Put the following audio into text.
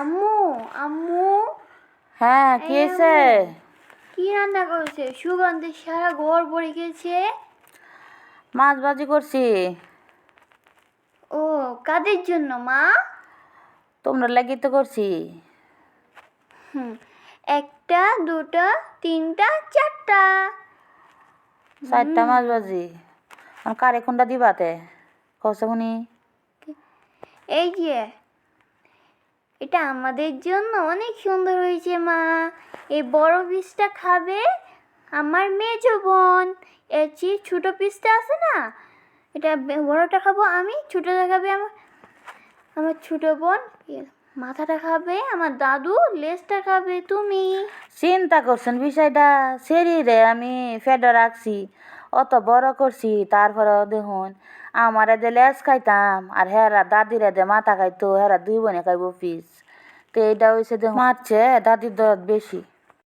আম্মু আম্মু। হ্যাঁ কি হয়েছে কি রান্না করেছে? সুগন্ধে সারা ঘর ভরে গেছে। মাছ ভাজি করছি। ও কাদের জন্য মা? তোমরা লাগি তো করছি। হুম একটা দুটা তিনটা চারটা। চারটা মাছ ভাজি। আর কারে কোনটা দিবাতে কসে শুনি। এই যে এটা আমাদের জন্য অনেক সুন্দর হয়েছে, মা। এই বড় পিসটা খাবে আমার মেজো বোন। এর চেয়ে ছোটো পিসটা আছে না? এটা বড়টা খাব আমি ছোটোটা খাবে আমার আমার ছোটো বোন। মাথাটা খাবে আমার দাদু, লেজটা খাবে তুমি। চিন্তা করছেন বিষয়টা, সেরি রে আমি ফেডা রাখছি। অত বড় করছি তারপর দেখুন, আমার যে লেস খাইতাম, আর হেরা দাদিরা যে মাথা খাইতো, হেরা দুই বোনে খাইব পিস। তো এইটা হয়েছে দেখুন, মারছে দাদির দরদ বেশি।